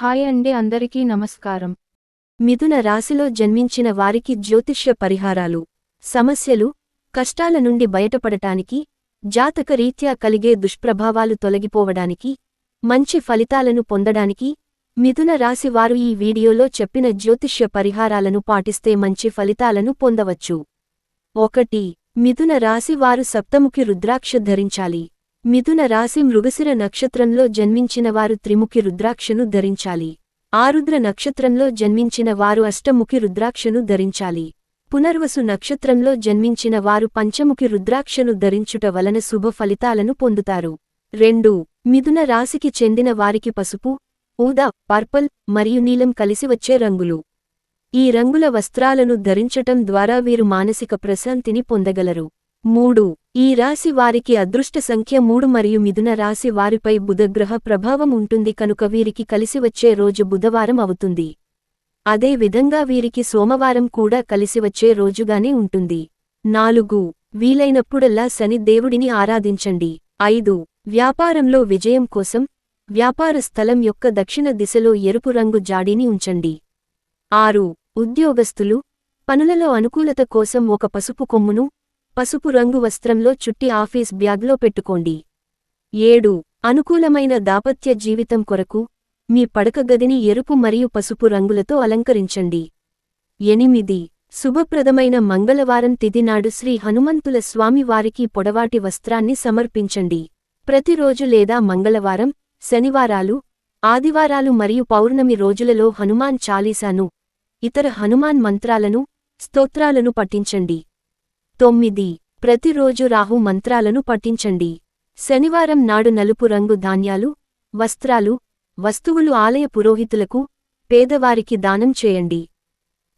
Hi అండి అందరికీ నమస్కారం. మిథున రాశిలో జన్మించిన వారికి జ్యోతిష్య పరిహారాలు సమస్యలు కష్టాల నుండి బయటపడటానికి జాతక రీత్యా కలిగే దుష్ప్రభావాలు తొలగిపోవడానికి మంచి ఫలితాలను పొందడానికి మిథున రాశి వారు ఈ వీడియోలో చెప్పిన జ్యోతిష్య పరిహారాలను పాటిస్తే మంచి ఫలితాలను పొందవచ్చు. ఒకటి మిథున రాశి వారు సప్తముఖి రుద్రాక్ష ధరించాలి. మిథున రాశి మృగశిర నక్షత్రంలో జన్మించిన వారు త్రిముఖి రుద్రాక్షను ధరించాలి. ఆరుద్ర నక్షత్రంలో జన్మించిన వారు అష్టముఖి రుద్రాక్షను ధరించాలి. పునర్వసు నక్షత్రంలో జన్మించిన వారు పంచముఖి రుద్రాక్షను ధరించుట వలన శుభ ఫలితాలను పొందుతారు. రెండు. మిథున రాశికి చెందిన వారికి పసుపు ఊదా పర్పల్ మరియు నీలం కలిసి వచ్చే రంగులు. ఈ రంగుల వస్త్రాలను ధరించటం ద్వారా వీరు మానసిక ప్రశాంతిని పొందగలరు. మూడు. ఈ రాశి వారికి అదృష్ట సంఖ్య మూడు మరియు మిథున రాశి వారిపై బుధగ్రహ ప్రభావం ఉంటుంది కనుక వీరికి కలిసి వచ్చే రోజు బుధవారం అవుతుంది. అదే విధంగా వీరికి సోమవారం కూడా కలిసి వచ్చే రోజుగానే ఉంటుంది. నాలుగు. వీలైనప్పుడల్లా శని దేవుడిని ఆరాధించండి. ఐదు. వ్యాపారంలో విజయం కోసం వ్యాపార స్థలం యొక్క దక్షిణ దిశలో ఎరుపు రంగు జాడీని ఉంచండి. ఆరు. ఉద్యోగస్తులు పనులలో అనుకూలత కోసం ఒక పసుపు కొమ్మును పసుపు రంగు వస్త్రంలో చుట్టి ఆఫీస్ బ్యాగ్లో పెట్టుకోండి. ఏడు. అనుకూలమైన దాపత్య జీవితం కొరకు మీ పడక గదిని ఎరుపు మరియు పసుపు రంగులతో అలంకరించండి. ఎనిమిది. శుభప్రదమైన మంగళవారం తిదినాడు శ్రీ హనుమంతుల స్వామివారికి పొడవాటి వస్త్రాన్ని సమర్పించండి. ప్రతిరోజు లేదా మంగళవారం శనివారాలు ఆదివారాలు మరియు పౌర్ణమి రోజులలో హనుమాన్ చాలీసాను ఇతర హనుమాన్ మంత్రాలను స్తోత్రాలను పఠించండి. తొమ్మిది. ప్రతిరోజు రాహు మంత్రాలను పఠించండి. శనివారం నాడు నలుపు రంగు ధాన్యాలు వస్త్రాలు వస్తువులు ఆలయ పురోహితులకు పేదవారికి దానం చేయండి.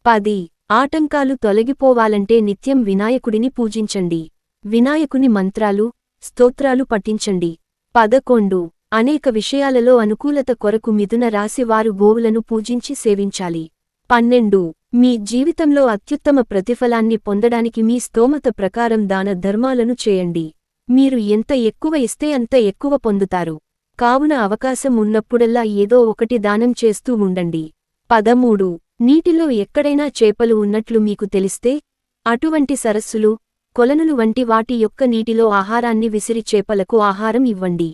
పది. ఆటంకాలు తొలగిపోవాలంటే నిత్యం వినాయకుడిని పూజించండి. వినాయకుని మంత్రాలు స్తోత్రాలు పఠించండి. పదకొండు. అనేక విషయాలలో అనుకూలత కొరకు మిథున రాసివారు గోవులను పూజించి సేవించాలి. పన్నెండు. మీ జీవితంలో అత్యుత్తమ ప్రతిఫలాన్ని పొందడానికి మీ స్తోమత ప్రకారం దాన ధర్మాలను చేయండి. మీరు ఎంత ఎక్కువ ఇస్తే అంత ఎక్కువ పొందుతారు. కావున అవకాశం ఉన్నప్పుడల్లా ఏదో ఒకటి దానం చేస్తూ ఉండండి. పదమూడు. నీటిలో ఎక్కడైనా చేపలు ఉన్నట్లు మీకు తెలిస్తే అటువంటి సరస్సులు కొలనులు వంటి వాటి యొక్క నీటిలో ఆహారాన్ని విసిరి చేపలకు ఆహారం ఇవ్వండి.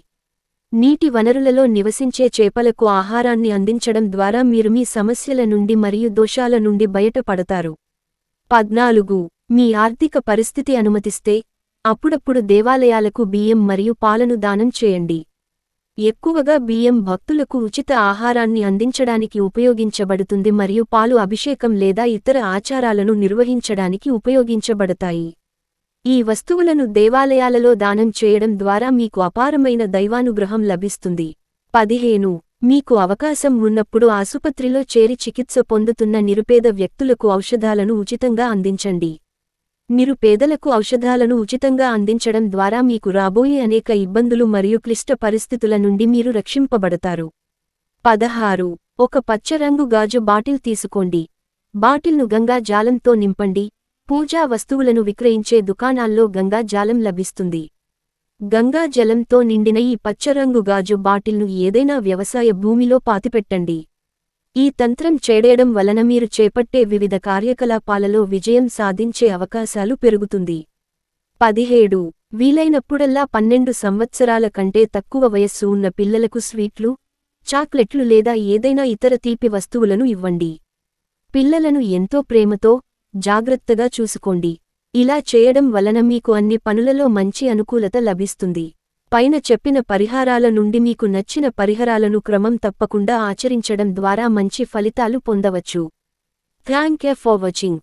నీటి వనరులలో నివసించే చేపలకు ఆహారాన్ని అందించడం ద్వారా మీరు మీ సమస్యల నుండి మరియు దోషాల నుండి బయటపడతారు. పద్నాలుగు. మీ ఆర్థిక పరిస్థితి అనుమతిస్తే అప్పుడప్పుడు దేవాలయాలకు బియ్యం మరియు పాలను దానం చేయండి. ఎక్కువగా బియ్యం భక్తులకు ఉచిత ఆహారాన్ని అందించడానికి ఉపయోగించబడుతుంది మరియు పాలు అభిషేకం లేదా ఇతర ఆచారాలను నిర్వహించడానికి ఉపయోగించబడతాయి. ఈ వస్తువులను దేవాలయాలలో దానం చేయడం ద్వారా మీకు అపారమైన దైవానుగ్రహం లభిస్తుంది. పదిహేను. మీకు అవకాశం ఉన్నప్పుడు ఆసుపత్రిలో చేరి చికిత్స పొందుతున్న నిరుపేద వ్యక్తులకు ఔషధాలను ఉచితంగా అందించండి. నిరుపేదలకు ఔషధాలను ఉచితంగా అందించడం ద్వారా మీకు రాబోయే అనేక ఇబ్బందులు మరియు క్లిష్ట పరిస్థితుల నుండి మీరు రక్షింపబడతారు. పదహారు. ఒక పచ్చరంగు గాజు బాటిల్ తీసుకోండి. బాటిల్ను గంగా జాలంతో నింపండి. పూజా వస్తువులను విక్రయించే దుకాణాల్లో గంగా జాలం లభిస్తుంది. గంగా జలంతో నిండిన ఈ పచ్చరంగు గాజు బాటిల్ను ఏదైనా వ్యవసాయ భూమిలో పాతిపెట్టండి. ఈ తంత్రం చేడేయడం వలన మీరు చేపట్టే వివిధ కార్యకలాపాలలో విజయం సాధించే అవకాశాలు పెరుగుతుంది. పదిహేడు. వీలైనప్పుడల్లా పన్నెండు సంవత్సరాల కంటే తక్కువ వయస్సు ఉన్న పిల్లలకు స్వీట్లు చాక్లెట్లు లేదా ఏదైనా ఇతర తీపి వస్తువులను ఇవ్వండి. పిల్లలను ఎంతో ప్రేమతో జాగ్రత్తగా చూసుకోండి. ఇలా చేయడం వలన మీకు అన్ని పనులలో మంచి అనుకూలత లభిస్తుంది. పైన చెప్పిన పరిహారాల నుండి మీకు నచ్చిన పరిహారాలను క్రమం తప్పకుండా ఆచరించడం ద్వారా మంచి ఫలితాలు పొందవచ్చు. Thank you for watching.